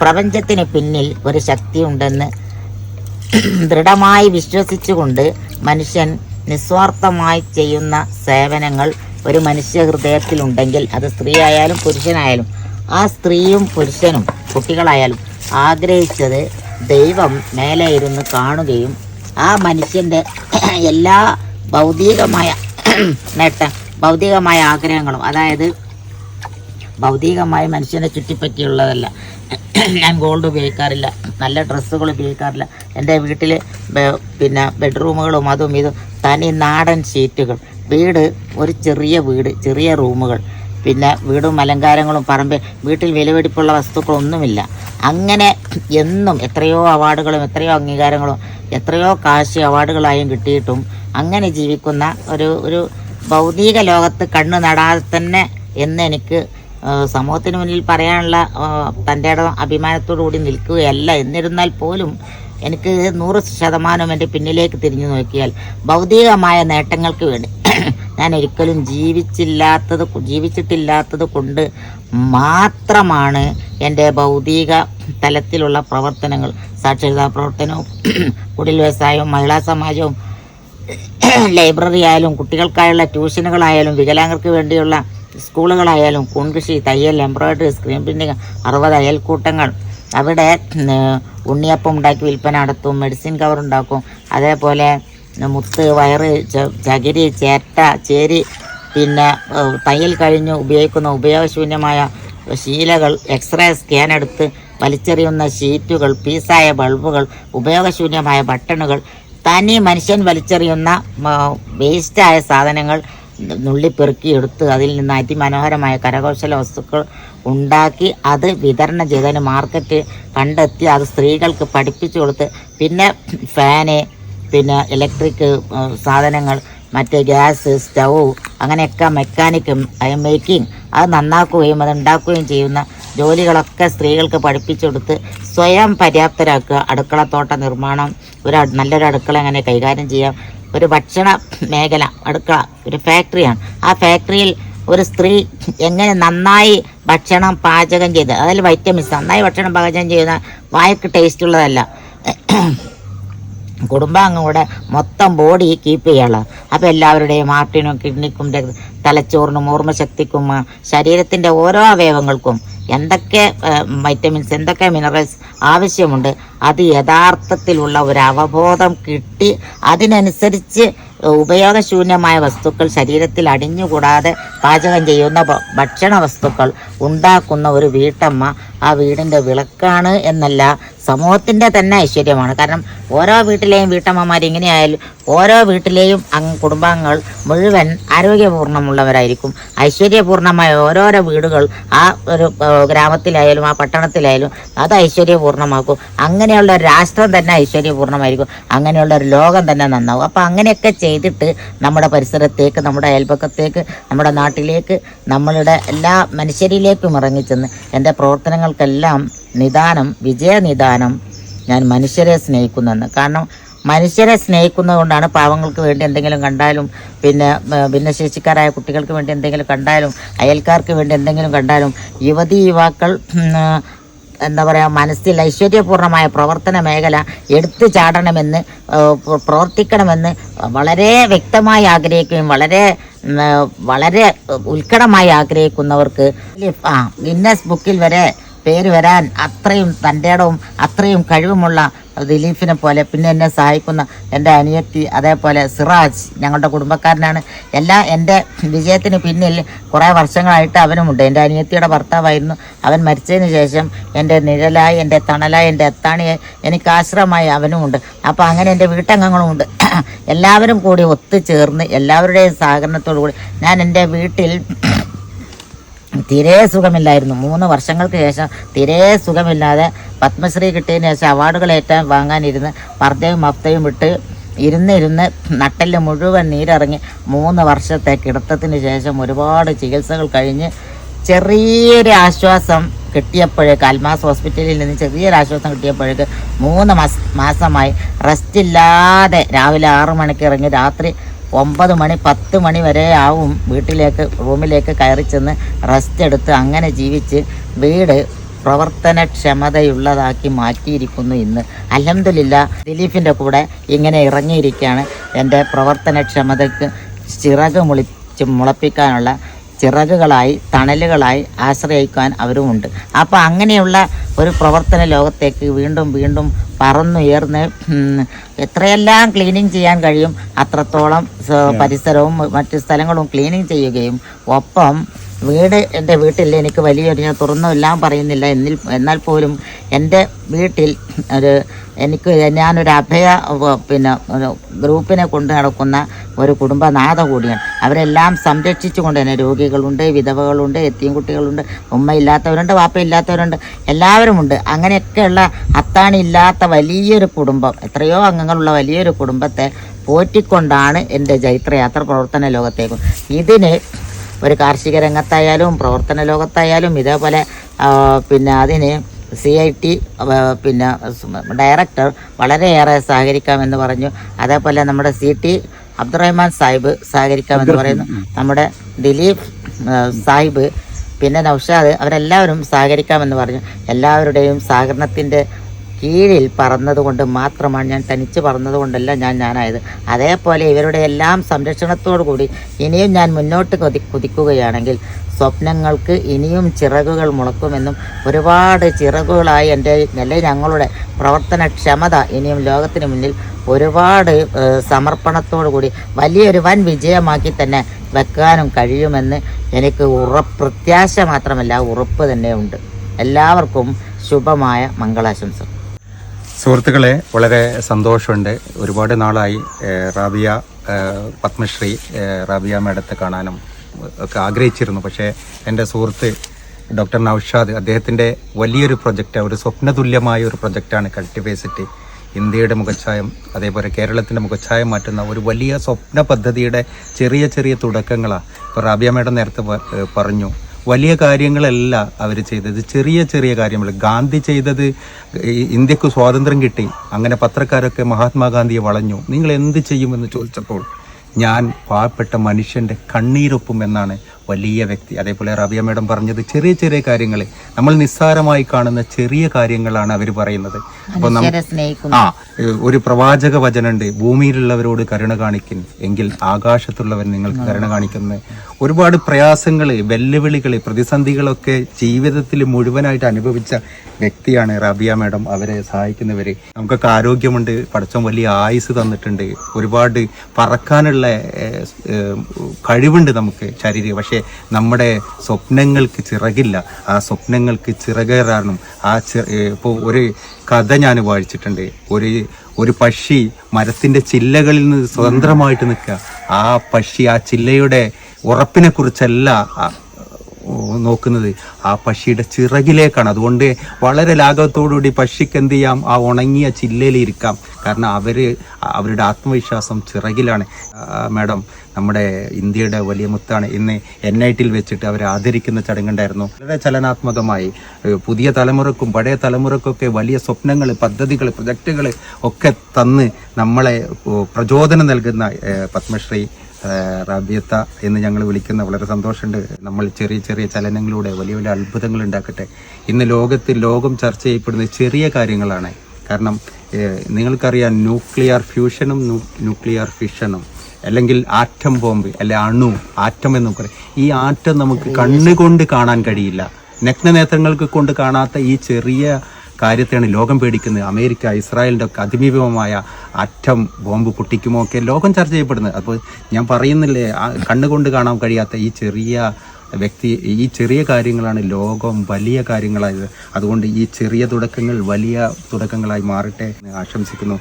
പ്രപഞ്ചത്തിന് പിന്നിൽ ഒരു ശക്തിയുണ്ടെന്ന് ദൃഢമായി വിശ്വസിച്ചുകൊണ്ട് മനുഷ്യൻ നിസ്വാർത്ഥമായി ചെയ്യുന്ന സേവനങ്ങൾ ഒരു മനുഷ്യ ഹൃദയത്തിലുണ്ടെങ്കിൽ അത് സ്ത്രീ ആയാലും പുരുഷനായാലും ആ സ്ത്രീയും പുരുഷനും കുട്ടികളായാലും ആഗ്രഹിച്ചത് ദൈവം മേലെ ഇരുന്ന് കാണുകയും ആ മനുഷ്യന്റെ എല്ലാ ഭൗതികമായ നേട്ടം ഭൗതികമായ ആഗ്രഹങ്ങളും അതായത് ഭൗതികമായി മനുഷ്യനെ ചുറ്റിപ്പറ്റിയുള്ളതല്ല ഞാൻ ഗോൾഡ് ഉപയോഗിക്കാറില്ല. നല്ല ഡ്രസ്സുകൾ ഉപയോഗിക്കാറില്ല. എന്റെ വീട്ടിൽ പിന്നെ ബെഡ്റൂമുകളും അതും ഇതും തനി നാടൻ ഷീറ്റുകൾ. വീട് ഒരു ചെറിയ വീട് ചെറിയ റൂമുകൾ. പിന്നെ വീടും അലങ്കാരങ്ങളും പറമ്പ് വീട്ടിൽ വിലവെടിപ്പുള്ള വസ്തുക്കളൊന്നുമില്ല. അങ്ങനെ എന്നും എത്രയോ അവാർഡുകളും എത്രയോ അംഗീകാരങ്ങളും എത്രയോ കാശ് അവാർഡുകളായും കിട്ടിയിട്ടും അങ്ങനെ ജീവിക്കുന്ന ഒരു ഒരു ഭൗതിക ലോകത്ത് കണ്ണു നടാതെ തന്നെ എന്ന് എനിക്ക് സമൂഹത്തിന് മുന്നിൽ പറയാനുള്ള തന്റെ അഭിമാനത്തോടു കൂടി നിൽക്കുകയല്ല. എന്നിരുന്നാൽ പോലും എനിക്ക് നൂറ് ശതമാനം എന്റെ പിന്നിലേക്ക് തിരിഞ്ഞു നോക്കിയാൽ ഭൗതികമായ നേട്ടങ്ങൾക്ക് വേണ്ടി ഞാൻ ഒരിക്കലും ജീവിച്ചില്ലാത്തത് ജീവിച്ചിട്ടില്ലാത്തത് കൊണ്ട് മാത്രമാണ് എന്റെ ഭൗതിക തലത്തിലുള്ള പ്രവർത്തനങ്ങൾ. സാക്ഷരതാ പ്രവർത്തനവും കുടിൽ വ്യവസായവും മഹിളാ സമാജവും ലൈബ്രറി ആയാലും കുട്ടികൾക്കായുള്ള ട്യൂഷനുകളായാലും വികലാംഗർക്ക് വേണ്ടിയുള്ള സ്കൂളുകളായാലും കുൺകൃഷി തയ്യൽ എംബ്രോയിഡറി സ്ക്രീൻ പ്രിന്റിങ് അറുപത് അയൽക്കൂട്ടങ്ങൾ അവിടെ ഉണ്ണിയപ്പം ഉണ്ടാക്കി വിൽപ്പന നടത്തും മെഡിസിൻ കവർ ഉണ്ടാക്കും. അതേപോലെ മുത്ത് വയറ് ചകിരി ചേട്ട ചേരി പിന്നെ തയ്യൽ കഴിഞ്ഞ് ഉപയോഗിക്കുന്ന ഉപയോഗശൂന്യമായ ശീലകൾ എക്സ്റേ സ്കാൻ എടുത്ത് വലിച്ചെറിയുന്ന ഷീറ്റുകൾ പീസായ ബൾബുകൾ ഉപയോഗശൂന്യമായ ബട്ടണുകൾ തനി മനുഷ്യൻ വലിച്ചെറിയുന്ന വേസ്റ്റായ സാധനങ്ങൾ നുള്ളിപ്പെറുക്കി എടുത്ത് അതിൽ നിന്ന് അതിമനോഹരമായ കരകൗശല വസ്തുക്കൾ ഉണ്ടാക്കി അത് വിതരണം ചെയ്തതിന് മാർക്കറ്റ് കണ്ടെത്തി അത് സ്ത്രീകൾക്ക് പഠിപ്പിച്ചു കൊടുത്ത് പിന്നെ ഫാന് പിന്നെ ഇലക്ട്രിക് സാധനങ്ങൾ മറ്റ് ഗ്യാസ് സ്റ്റൗ അങ്ങനെയൊക്കെ മെക്കാനിക്കും മേക്കിംഗ് അത് നന്നാക്കുകയും അത് ഉണ്ടാക്കുകയും ചെയ്യുന്ന ജോലികളൊക്കെ സ്ത്രീകൾക്ക് പഠിപ്പിച്ചു കൊടുത്ത് സ്വയം പര്യാപ്തരാക്കുക. അടുക്കളത്തോട്ട നിർമ്മാണം ഒരു നല്ലൊരു അടുക്കള എങ്ങനെ കൈകാര്യം ചെയ്യാം? ഒരു ഭക്ഷണ മേഖല അടുക്കള ഒരു ഫാക്ടറിയാണ് ആ ഫാക്ടറിയിൽ ഒരു സ്ത്രീ എങ്ങനെ നന്നായി ഭക്ഷണം പാചകം ചെയ്ത് അതിൽ വൈറ്റമിൻസ് നന്നായി ഭക്ഷണം പാചകം ചെയ്യുന്ന വായക്ക് ടേസ്റ്റ് ഉള്ളതല്ല. കുടുംബാംഗങ്ങളുടെ മൊത്തം ബോഡി കീപ്പ് ചെയ്യാനുള്ളത് അപ്പോൾ എല്ലാവരുടെയും ഹാർട്ടിനും കിഡ്നിക്കും തലച്ചോറിനും ഓർമ്മശക്തിക്കും ശരീരത്തിന്റെ ഓരോ അവയവങ്ങൾക്കും എന്തൊക്കെ വൈറ്റമിൻസ് എന്തൊക്കെ മിനറൽസ് ആവശ്യമുണ്ട് അത് യഥാർത്ഥത്തിലുള്ള ഒരു അവബോധം കിട്ടി അതിനനുസരിച്ച് ഉപയോഗശൂന്യമായ വസ്തുക്കൾ ശരീരത്തിൽ അടിഞ്ഞുകൂടാതെ പാചകം ചെയ്യുന്ന ഭക്ഷണ വസ്തുക്കൾ ഉണ്ടാക്കുന്ന ഒരു വീട്ടമ്മ ആ വീടിന്റെ വിളക്കാണ് എന്നല്ല സമൂഹത്തിന്റെ തന്നെ ഐശ്വര്യമാണ്. കാരണം ഓരോ വീട്ടിലെയും വീട്ടമ്മമാർ ഇങ്ങനെയായാലും ഓരോ വീട്ടിലെയും അങ് കുടുംബാംഗങ്ങൾ മുഴുവൻ ആരോഗ്യപൂർണമുള്ളവരായിരിക്കും ഐശ്വര്യപൂർണമായ ഓരോരോ വീടുകൾ ആ ഒരു ഗ്രാമത്തിലായാലും ആ പട്ടണത്തിലായാലും അത് ഐശ്വര്യപൂർണമാക്കും അങ്ങനെയുള്ള ഒരു രാഷ്ട്രം തന്നെ ഐശ്വര്യപൂർണമായിരിക്കും അങ്ങനെയുള്ള ഒരു ലോകം തന്നെ നന്നാവും. അപ്പോൾ അങ്ങനെയൊക്കെ ചെയ്തിട്ട് നമ്മുടെ പരിസരത്തേക്ക് നമ്മുടെ അയൽപക്കത്തേക്ക് നമ്മുടെ നാട്ടിലേക്ക് നമ്മളുടെ എല്ലാ മനുഷ്യരിലേക്കും ഇറങ്ങിച്ചെന്ന് എന്റെ പ്രവർത്തനങ്ങൾക്കെല്ലാം നിദാനം വിജയനിദാനം ഞാൻ മനുഷ്യരെ സ്നേഹിക്കുന്നെന്ന്. കാരണം മനുഷ്യരെ സ്നേഹിക്കുന്നത് കൊണ്ടാണ് പാവങ്ങൾക്ക് വേണ്ടി എന്തെങ്കിലും കണ്ടാലും പിന്നെ ഭിന്നശേഷിക്കാരായ കുട്ടികൾക്ക് വേണ്ടി എന്തെങ്കിലും കണ്ടാലും അയൽക്കാർക്ക് വേണ്ടി എന്തെങ്കിലും കണ്ടാലും യുവതി യുവാക്കൾ എന്താ പറയുക മനസ്സിൽ ഐശ്വര്യപൂർണമായ പ്രവർത്തന മേഖല എടുത്തു ചാടണമെന്ന് പ്രവർത്തിക്കണമെന്ന് വളരെ വ്യക്തമായി ആഗ്രഹിക്കുകയും വളരെ വളരെ ഉത്കടമായി ആഗ്രഹിക്കുന്നവർക്ക് ആ ഗിന്നസ് ബുക്കിൽ വരെ പേര് വരാൻ അത്രയും തന്റെ ഇടവും അത്രയും കഴിവുമുള്ള ദിലീപിനെ പോലെ പിന്നെ എന്നെ സഹായിക്കുന്ന എന്റെ അനിയത്തി അതേപോലെ സിറാജ് ഞങ്ങളുടെ കുടുംബക്കാരനാണ്. എല്ലാ എന്റെ വിജയത്തിന് പിന്നിൽ കുറേ വർഷങ്ങളായിട്ട് അവനുമുണ്ട്. എന്റെ അനിയത്തിയുടെ ഭർത്താവായിരുന്നു. അവൻ മരിച്ചതിന് ശേഷം എന്റെ നിഴലായി എന്റെ തണലായി എന്റെ എത്താണിയെ എനിക്ക് ആശ്രമമായി അവനുമുണ്ട്. അപ്പോൾ അങ്ങനെ എന്റെ വീട്ടംഗങ്ങളുമുണ്ട്. എല്ലാവരും കൂടി ഒത്തുചേർന്ന് എല്ലാവരുടെയും സഹകരണത്തോടു കൂടി ഞാൻ എന്റെ വീട്ടിൽ തീരെ സുഖമില്ലായിരുന്നു. മൂന്ന് വർഷങ്ങൾക്ക് ശേഷം തീരെ സുഖമില്ലാതെ പത്മശ്രീ കിട്ടിയതിന് ശേഷം അവാർഡുകൾ ഏറ്റവും വാങ്ങാനിരുന്ന് പർദ്ദയും മഫ്തയും വിട്ട് ഇരുന്ന് ഇരുന്ന് നട്ടെല്ല് മുഴുവൻ നീരിറങ്ങി മൂന്ന് വർഷത്തെ കിടത്തത്തിന് ശേഷം ഒരുപാട് ചികിത്സകൾ കഴിഞ്ഞ് ചെറിയൊരു ആശ്വാസം കിട്ടിയപ്പോഴേക്ക് അൽമാസ് ഹോസ്പിറ്റലിൽ നിന്ന് ചെറിയൊരു ആശ്വാസം കിട്ടിയപ്പോഴേക്ക് മൂന്ന് മാസ മാസമായി റെസ്റ്റ് ഇല്ലാതെ രാവിലെ ആറു മണിക്ക് ഇറങ്ങി രാത്രി ഒമ്പത് മണി പത്ത് മണി വരെ ആവും വീട്ടിലേക്ക് റൂമിലേക്ക് കയറി ചെന്ന് റെസ്റ്റ് എടുത്ത് അങ്ങനെ ജീവിച്ച് വീട് പ്രവർത്തനക്ഷമതയുള്ളതാക്കി മാറ്റിയിരിക്കുന്നു ഇന്ന്. അലഹമില്ല ദിലീപിന്റെ കൂടെ ഇങ്ങനെ ഇറങ്ങിയിരിക്കുകയാണ്. എന്റെ പ്രവർത്തനക്ഷമതയ്ക്ക് ചിറക് മുളിച്ച് മുളപ്പിക്കാനുള്ള ചിറകുകളായി തണലുകളായി ആശ്രയിക്കാൻ അവരുമുണ്ട്. അപ്പോൾ അങ്ങനെയുള്ള ഒരു പ്രവർത്തന ലോകത്തേക്ക് വീണ്ടും വീണ്ടും പറന്നുയർന്ന് എത്രയെല്ലാം ക്ലീനിങ് ചെയ്യാൻ കഴിയും അത്രത്തോളം പരിസരവും മറ്റ് സ്ഥലങ്ങളും ക്ലീനിങ് ചെയ്യുകയും ഒപ്പം വീട് എന്റെ വീട്ടിൽ എനിക്ക് വലിയൊരു ഞാൻ എല്ലാം പറയുന്നില്ല എന്നിൽ എന്നാൽ പോലും എന്റെ വീട്ടിൽ ഒരു എനിക്ക് ഞാനൊരു അഭയ പിന്നെ ഗ്രൂപ്പിനെ കൊണ്ട് നടക്കുന്ന ഒരു കുടുംബനാഥ കൂടിയാണ്. അവരെല്ലാം സംരക്ഷിച്ചുകൊണ്ട് തന്നെ രോഗികളുണ്ട് വിധവകളുണ്ട് എത്തിയും കുട്ടികളുണ്ട് ഉമ്മ ഇല്ലാത്തവരുണ്ട് വാപ്പ ഇല്ലാത്തവരുണ്ട് എല്ലാവരുമുണ്ട്. അങ്ങനെയൊക്കെയുള്ള അത്താണി ഇല്ലാത്ത വലിയൊരു കുടുംബം എത്രയോ അംഗങ്ങളുള്ള വലിയൊരു കുടുംബത്തെ പോറ്റിക്കൊണ്ടാണ് എന്റെ ജൈത്രയാത്ര പ്രവർത്തന ലോകത്തേക്ക്. ഇതിന് ഒരു കാർഷിക രംഗത്തായാലും പ്രവർത്തന ലോകത്തായാലും ഇതേപോലെ പിന്നെ അതിന് സി ഐ ടി പിന്നെ ഡയറക്ടർ വളരെയേറെ സഹകരിക്കാമെന്ന് പറഞ്ഞു. അതേപോലെ നമ്മുടെ സി ടി അബ്ദുറഹ്മാൻ സാഹിബ് സഹകരിക്കാമെന്ന് പറയുന്നു. നമ്മുടെ ദിലീപ് സാഹിബ് പിന്നെ നൗഷാദ് അവരെല്ലാവരും സഹകരിക്കാമെന്ന് പറഞ്ഞു. എല്ലാവരുടെയും സഹകരണത്തിന്റെ കീഴിൽ പറന്നതുകൊണ്ട് മാത്രമാണ് ഞാൻ തനിച്ച് പറന്നതുകൊണ്ടല്ല ഞാൻ ഞാനായത്. അതേപോലെ ഇവരുടെ എല്ലാം സംരക്ഷണത്തോടു കൂടി ഇനിയും ഞാൻ മുന്നോട്ട് കൊതി കുതിക്കുകയാണെങ്കിൽ സ്വപ്നങ്ങൾക്ക് ഇനിയും ചിറകുകൾ മുളക്കുമെന്നും ഒരുപാട് ചിറകുകളായി എന്റെ നല്ല ഞങ്ങളുടെ പ്രവർത്തനക്ഷമത ഇനിയും ലോകത്തിന് മുന്നിൽ ഒരുപാട് സമർപ്പണത്തോടു കൂടി വലിയൊരു വൻ വിജയമാക്കി തന്നെ വെക്കാനും കഴിയുമെന്ന് എനിക്ക് ഉറപ്പ് പ്രത്യാശ മാത്രമല്ല ഉറപ്പ് തന്നെയുണ്ട് എല്ലാവർക്കും ശുഭമായ മംഗളാശംസ സുഹൃത്തുക്കളെ വളരെ സന്തോഷമുണ്ട്. ഒരുപാട് നാളായി റാബിയ പത്മശ്രീ റാബിയ മേഡത്തെ കാണാനും ഒക്കെ ആഗ്രഹിച്ചിരുന്നു. പക്ഷേ എന്റെ സുഹൃത്ത് ഡോക്ടർ നൌഷാദ് അദ്ദേഹത്തിന്റെ വലിയൊരു പ്രൊജക്റ്റ് ഒരു സ്വപ്നതുല്യമായ ഒരു പ്രൊജക്റ്റാണ് കൾട്ടിവേസിറ്റി. ഇന്ത്യയുടെ മുഖച്ഛായം അതേപോലെ കേരളത്തിന്റെ മുഖച്ഛായം മാറ്റുന്ന ഒരു വലിയ സ്വപ്ന പദ്ധതിയുടെ ചെറിയ ചെറിയ തുടക്കങ്ങളാണ് ഇപ്പോൾ റാബിയ മേഡം നേരത്തെ പറഞ്ഞു വലിയ കാര്യങ്ങളല്ല അവർ ചെയ്തത്. ചെറിയ ചെറിയ കാര്യങ്ങൾ. ഗാന്ധി ചെയ്തത് ഇന്ത്യയ്ക്ക് സ്വാതന്ത്ര്യം കിട്ടി. അങ്ങനെ പത്രക്കാരൊക്കെ മഹാത്മാഗാന്ധിയെ വളഞ്ഞു. നിങ്ങൾ എന്ത് ചെയ്യുമെന്ന് ചോദിച്ചപ്പോൾ ഞാൻ പാവപ്പെട്ട മനുഷ്യന്റെ കണ്ണീരൊപ്പം എന്നാണ് വലിയ വ്യക്തി അതേപോലെ റബിയ മേഡം പറഞ്ഞത് ചെറിയ ചെറിയ കാര്യങ്ങൾ നമ്മൾ നിസ്സാരമായി കാണുന്ന ചെറിയ കാര്യങ്ങളാണ് അവർ പറയുന്നത്. അപ്പൊ നമ്മൾ ആ ഒരു പ്രവാചക വചനുണ്ട് ഭൂമിയിലുള്ളവരോട് കരുണ കാണിക്കൻ എങ്കിൽ ആകാശത്തുള്ളവൻ നിങ്ങൾക്ക് കരുണ കാണിക്കുന്നത് ഒരുപാട് പ്രയാസങ്ങൾ വെല്ലുവിളികൾ പ്രതിസന്ധികളൊക്കെ ജീവിതത്തിൽ മുഴുവനായിട്ട് അനുഭവിച്ച വ്യക്തിയാണ് റബിയ മാഡം. അവരെ സഹായിക്കുന്നവര്. നമുക്കൊക്കെ ആരോഗ്യമുണ്ട് പഠിച്ചം വലിയ ആയുസ് തന്നിട്ടുണ്ട്. ഒരുപാട് പറക്കാനുള്ള കഴിവുണ്ട് നമുക്ക് ശാരീരിക പക്ഷേ നമ്മുടെ സ്വപ്നങ്ങൾക്ക് ചിറകില്ല. ആ സ്വപ്നങ്ങൾക്ക് ചിറകേറാനും ആ ചി- ഇപ്പോൾ ഒരു കഥ ഞാൻ വായിച്ചിട്ടുണ്ട്. ഒരു ഒരു പക്ഷി മരത്തിന്റെ ചില്ലകളിൽ നിന്ന് സ്വതന്ത്രമായിട്ട് നിൽക്കുക. ആ പക്ഷി ആ ചില്ലയുടെ ഉറപ്പിനെ കുറിച്ചല്ല ആ- ഓ, നോക്കുന്നത്. ആ പക്ഷിയുടെ ചിറകിലേക്കാണ്. അതുകൊണ്ട് വളരെ ലാഘവത്തോടുകൂടി പക്ഷിക്ക് എന്ത് ചെയ്യാം? ആ ഉണങ്ങിയ ചില്ലയിൽ ഇരിക്കാം. കാരണം അവർ അവരുടെ ആത്മവിശ്വാസം ചിറകിലാണ്. മാഡം നമ്മുടെ ഇന്ത്യയുടെ വലിയ മുത്താണ്. ഇന്ന് എൻ ഐ ടിയിൽ വെച്ചിട്ട് അവരെ ആദരിക്കുന്ന ചടങ്ങുണ്ടായിരുന്നു. വളരെ ചലനാത്മകമായി പുതിയ തലമുറക്കും പഴയ തലമുറക്കൊക്കെ വലിയ സ്വപ്നങ്ങൾ പദ്ധതികൾ പ്രൊജക്റ്റുകൾ ഒക്കെ തന്ന് നമ്മളെ പ്രചോദനം നൽകുന്ന പത്മശ്രീ റബിയത്ത എന്ന് ഞങ്ങൾ വിളിക്കുന്ന വളരെ സന്തോഷമുണ്ട്. നമ്മൾ ചെറിയ ചെറിയ ചലനങ്ങളിലൂടെ വലിയ വലിയ അത്ഭുതങ്ങൾ ഉണ്ടാക്കട്ടെ. ഇന്ന് ലോകത്തിൽ ലോകം ചർച്ച ചെയ്യപ്പെടുന്ന ചെറിയ കാര്യങ്ങളാണ്. കാരണം നിങ്ങൾക്കറിയാം ന്യൂക്ലിയർ ഫ്യൂഷനും ന്യൂക്ലിയർ ഫിഷനും അല്ലെങ്കിൽ ആറ്റം ബോംബ് അല്ലെ അണു ആറ്റം എന്ന് പറയും. ഈ ആറ്റം നമുക്ക് കണ്ണുകൊണ്ട് കാണാൻ കഴിയില്ല. നഗ്നനേത്രങ്ങൾക്ക് കൊണ്ട് കാണാത്ത ഈ ചെറിയ കാര്യത്തെയാണ് ലോകം പേടിക്കുന്നത്. അമേരിക്ക ഇസ്രായേലിന്റെ ഒക്കെ അതിമീപമായ അറ്റം ബോംബ് പൊട്ടിക്കുമോ ഒക്കെ ലോകം ചർച്ച ചെയ്യപ്പെടുന്നത്. അപ്പോൾ ഞാൻ പറയുന്നില്ലേ കണ്ണുകൊണ്ട് കാണാൻ കഴിയാത്ത ഈ ചെറിയ വ്യക്തി ഈ ചെറിയ കാര്യങ്ങളാണ് ലോകം വലിയ കാര്യങ്ങളായത്. അതുകൊണ്ട് ഈ ചെറിയ തുടക്കങ്ങൾ വലിയ തുടക്കങ്ങളായി മാറട്ടെ ആശംസിക്കുന്നു.